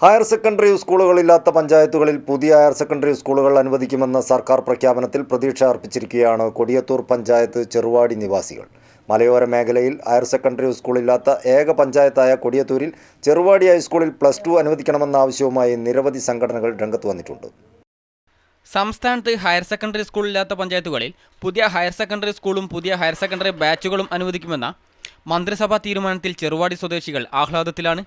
Higher secondary സ്കൂളുകളില്ലാത്ത പഞ്ചായത്തുകളിൽ പുതിയ higher secondary സ്കൂളുകൾ അനുവദിക്കുമെന്ന സർക്കാർ പ്രഖ്യാപനത്തിൽ പ്രതീക്ഷ അർപ്പിച്ചിരിക്കുകയാണ് കൊടിയത്തൂർ പഞ്ചായത്ത് ചെറുവാടി നിവാസികൾ. മലയോര മേഖലയിൽ ഹയർ സെക്കൻഡറി സ്കൂളില്ലാത്ത ഏക പഞ്ചായത്തായ കൊടിയത്തൂരിൽ ചെറുവാടി ഹൈസ്കൂളിൽ പ്ലസ് ടു അനുവദിക്കണമെന്ന ആവശ്യവുമായി നിരവധി സംഘടനകൾ രംഗത്ത് വന്നിട്ടുണ്ട്. സംസ്ഥാനത്ത് ഹയർ സെക്കൻഡറി സ്കൂളില്ലാത്ത പഞ്ചായത്തുകളിൽ പുതിയ ഹയർ സെക്കൻഡറി സ്കൂളും പുതിയ ഹയർ സെക്കൻഡറി ബാച്ചുകളും അനുവദിക്കുമെന്ന മന്ത്രിസഭാ തീരുമാനത്തിൽ ചെറുവാടി സ്വദേശികൾ ആഹ്ലാദത്തിലാണ്.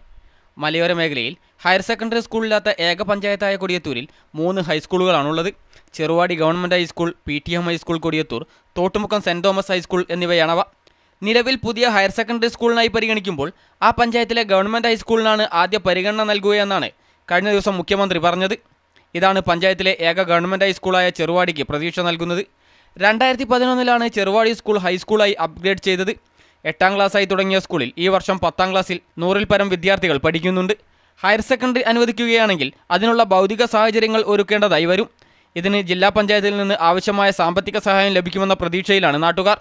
മലയോര മേഖലയിൽ ഹയർ സെക്കൻഡറി സ്കൂളില്ലാത്ത ഏക പഞ്ചായത്തായ കൊടിയത്തൂരിൽ മൂന്ന് ഹൈസ്കൂളുകളാണുള്ളത്. Cheruvadi government high school P T M high school Kodiyathur Thottumukkam saint Thomas high school എന്നിവയാണവ. നിലവിൽ പുതിയ ഹയർ സെക്കൻഡറി സ്കൂളിനായി പരിഗണിക്കുമ്പോൾ ആ പഞ്ചായത്തിലെ ഗവൺമെന്റ് ഹൈസ്കൂളിനാണ് ആദ്യ പരിഗണന നൽകുകയെന്നാണ് കഴിഞ്ഞ ദിവസം മുഖ്യമന്ത്രി പറഞ്ഞത്. ഇതാണ് പഞ്ചായത്തിലെ ഏക ഗവൺമെന്റ് ഹൈസ്കൂളായ ചെറുവാടിക്ക് പ്രതീക്ഷ നൽകുന്നത്. രണ്ടായിരത്തി പതിനൊന്നിലാണ് ചെറുവാടി സ്കൂൾ ഹൈസ്കൂളായി അപ്ഗ്രേഡ് ചെയ്തത്. എട്ടാം ക്ലാസ്സായി തുടങ്ങിയ സ്കൂളിൽ ഈ വർഷം പത്താം ക്ലാസ്സിൽ നൂറിൽ പരം വിദ്യാർത്ഥികൾ പഠിക്കുന്നുണ്ട്. ഹയർ സെക്കൻഡറി അനുവദിക്കുകയാണെങ്കിൽ അതിനുള്ള ഭൗതിക സാഹചര്യങ്ങൾ ഒരുക്കേണ്ടതായി വരും. ഇതിന് ജില്ലാ പഞ്ചായത്തിൽ നിന്ന് ആവശ്യമായ സാമ്പത്തിക സഹായം ലഭിക്കുമെന്ന പ്രതീക്ഷയിലാണ് നാട്ടുകാർ.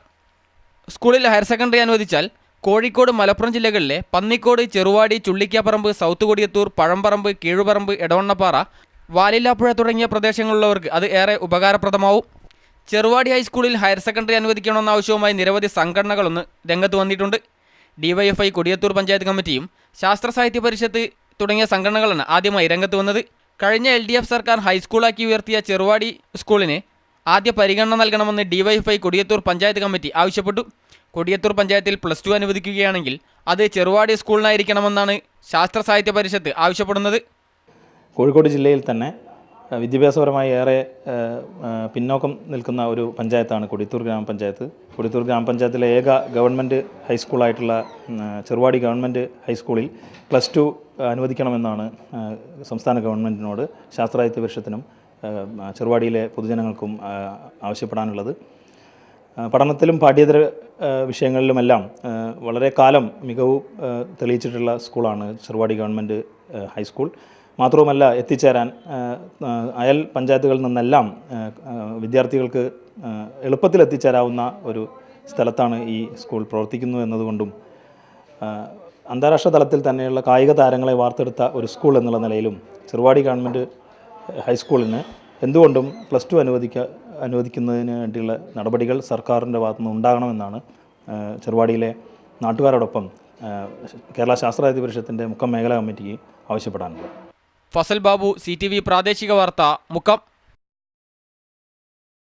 സ്കൂളിൽ ഹയർ സെക്കൻഡറി അനുവദിച്ചാൽ കോഴിക്കോട് മലപ്പുറം ജില്ലകളിലെ പന്നിക്കോട് ചെറുവാടി ചുള്ളിക്കാപ്പറമ്പ് സൗത്ത് കൊടിയത്തൂർ പഴംപറമ്പ് കീഴുപറമ്പ് എടവണ്ണപ്പാറ വാലില്ലാപ്പുഴ തുടങ്ങിയ പ്രദേശങ്ങളിലുള്ളവർക്ക് അത് ഏറെ ഉപകാരപ്രദമാവും. ചെറുവാടി ഹൈസ്കൂളിൽ ഹയർ സെക്കൻഡറി അനുവദിക്കണമെന്ന ആവശ്യവുമായി നിരവധി സംഘടനകളൊന്ന് രംഗത്ത് വന്നിട്ടുണ്ട്. ഡിവൈഎഫ്ഐ കൊടിയത്തൂർ പഞ്ചായത്ത് കമ്മിറ്റിയും ശാസ്ത്ര സാഹിത്യ പരിഷത്ത് തുടങ്ങിയ സംഘടനകളാണ് ആദ്യമായി രംഗത്ത് വന്നത്. കഴിഞ്ഞ എൽ ഡി എഫ് സർക്കാർ ഹൈസ്കൂളാക്കി ഉയർത്തിയ ചെറുവാടി സ്കൂളിന് ആദ്യ പരിഗണന നൽകണമെന്ന് ഡിവൈഎഫ്ഐ കൊടിയത്തൂർ പഞ്ചായത്ത് കമ്മിറ്റി ആവശ്യപ്പെട്ടു. കൊടിയത്തൂർ പഞ്ചായത്തിൽ പ്ലസ് ടു അനുവദിക്കുകയാണെങ്കിൽ അത് ചെറുവാടി സ്കൂളിനായിരിക്കണമെന്നാണ് ശാസ്ത്ര സാഹിത്യ പരിഷത്ത് ആവശ്യപ്പെടുന്നത്. കോഴിക്കോട് ജില്ലയിൽ തന്നെ വിദ്യാഭ്യാസപരമായി ഏറെ പിന്നോക്കം നിൽക്കുന്ന ഒരു പഞ്ചായത്താണ് കൊടിത്തൂർ ഗ്രാമപഞ്ചായത്ത്. കൊടിത്തൂർ ഗ്രാമപഞ്ചായത്തിലെ ഏക ഗവൺമെന്റ് ഹൈസ്കൂളായിട്ടുള്ള ചെറുവാടി ഗവൺമെന്റ് ഹൈസ്കൂളിൽ പ്ലസ് ടു അനുവദിക്കണമെന്നാണ് സംസ്ഥാന ഗവൺമെന്റിനോട് ശാസ്ത്രാഹിത്യ പരിഷത്തിനും ചെറുവാടിയിലെ പൊതുജനങ്ങൾക്കും ആവശ്യപ്പെടാനുള്ളത്. പഠനത്തിലും പാഠ്യേതര വിഷയങ്ങളിലുമെല്ലാം വളരെ കാലം മികവ് തെളിയിച്ചിട്ടുള്ള സ്കൂളാണ് ചെറുവാടി ഗവൺമെന്റ് ഹൈസ്കൂൾ. മാത്രവുമല്ല എത്തിച്ചേരാൻ അയൽ പഞ്ചായത്തുകളിൽ നിന്നെല്ലാം വിദ്യാർത്ഥികൾക്ക് എളുപ്പത്തിൽ എത്തിച്ചേരാവുന്ന ഒരു സ്ഥലത്താണ് ഈ സ്കൂൾ പ്രവർത്തിക്കുന്നു എന്നതുകൊണ്ടും അന്താരാഷ്ട്ര തലത്തിൽ തന്നെയുള്ള കായിക താരങ്ങളെ വാർത്തെടുത്ത ഒരു സ്കൂൾ എന്നുള്ള നിലയിലും ചെറുവാടി ഗവൺമെന്റ് ഹൈസ്കൂളിന് എന്തുകൊണ്ടും പ്ലസ് ടു അനുവദിക്ക അനുവദിക്കുന്നതിന് വേണ്ടിയുള്ള നടപടികൾ സർക്കാരിന്റെ ഭാഗത്തുനിന്ന് ഉണ്ടാകണമെന്നാണ് ചെറുവാടിയിലെ നാട്ടുകാരോടൊപ്പം കേരള ശാസ്ത്ര പരിഷത്തിന്റെ മുക്കം മേഖലാ കമ്മിറ്റിക്ക് ആവശ്യപ്പെടാനുള്ളത്. ഫസൽ ബാബു സി പ്രാദേശിക വാർത്ത മുക്കം.